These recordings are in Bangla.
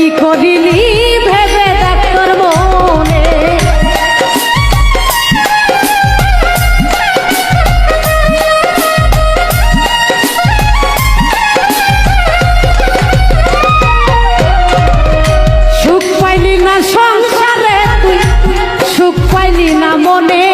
কি করিলি ভেবে দেখ তোর মনে। সুখ পাইলি না সংসারে তুই, সুখ পাইলি না মনে।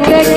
দেখে